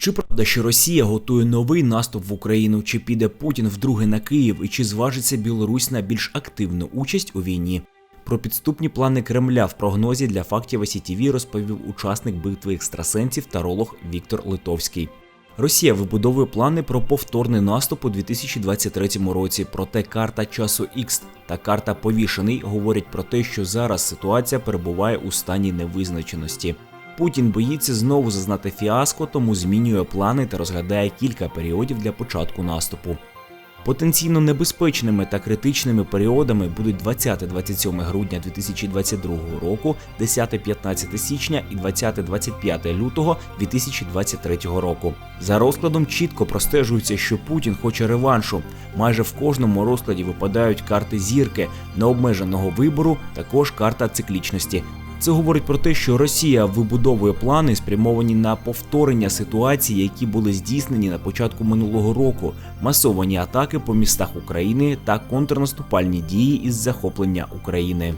Чи правда, що Росія готує новий наступ в Україну? Чи піде Путін вдруге на Київ? І чи зважиться Білорусь на більш активну участь у війні? Про підступні плани Кремля в прогнозі для фактів СІТВ розповів учасник битви екстрасенсів таролог Віктор Литовський. Росія вибудовує плани про повторний наступ у 2023 році. Проте карта часу X та карта повішений говорять про те, що зараз ситуація перебуває у стані невизначеності. Путін боїться знову зазнати фіаско, тому змінює плани та розглядає кілька періодів для початку наступу. Потенційно небезпечними та критичними періодами будуть 20-27 грудня 2022 року, 10-15 січня і 20-25 лютого 2023 року. За розкладом чітко простежується, що Путін хоче реваншу. Майже в кожному розкладі випадають карти зірки необмеженого вибору, також карта циклічності. Це говорить про те, що Росія вибудовує плани, спрямовані на повторення ситуацій, які були здійснені на початку минулого року, масовані атаки по містах України та контрнаступальні дії із захоплення України.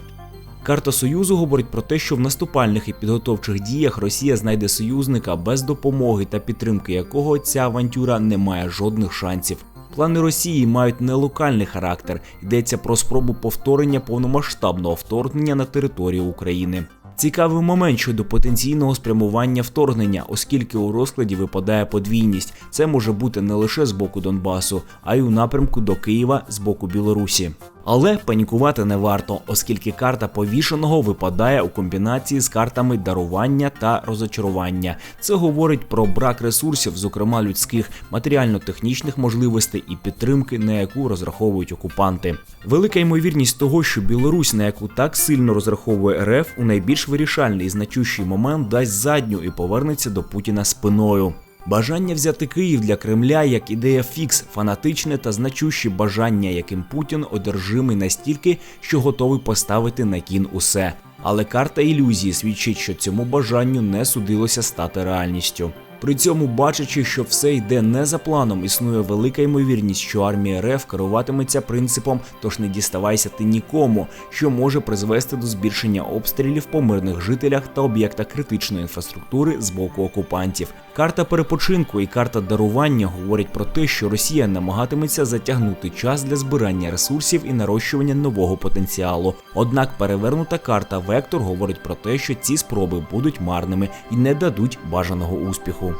Карта Союзу говорить про те, що в наступальних і підготовчих діях Росія знайде союзника, без допомоги та підтримки якого ця авантюра не має жодних шансів. Плани Росії мають не локальний характер, йдеться про спробу повторення повномасштабного вторгнення на територію України. Цікавий момент щодо потенційного спрямування вторгнення, оскільки у розкладі випадає подвійність. Це може бути не лише з боку Донбасу, а й у напрямку до Києва з боку Білорусі. Але панікувати не варто, оскільки карта повішеного випадає у комбінації з картами дарування та розочарування. Це говорить про брак ресурсів, зокрема людських, матеріально-технічних можливостей і підтримки, на яку розраховують окупанти. Велика ймовірність того, що Білорусь, на яку так сильно розраховує РФ, у найбільш вирішальний і значущий момент дасть задню і повернеться до Путіна спиною. Бажання взяти Київ для Кремля як ідея фікс, фанатичне та значуще бажання, яким Путін одержимий настільки, що готовий поставити на кін усе. Але карта ілюзії свідчить, що цьому бажанню не судилося стати реальністю. При цьому, бачачи, що все йде не за планом, існує велика ймовірність, що армія РФ керуватиметься принципом «тож не діставайся ти нікому, що може призвести до збільшення обстрілів по мирних жителях та об'єктах критичної інфраструктури з боку окупантів. Карта перепочинку і карта дарування говорять про те, що Росія намагатиметься затягнути час для збирання ресурсів і нарощування нового потенціалу. Однак перевернута карта Вектор говорить про те, що ці спроби будуть марними і не дадуть бажаного успіху.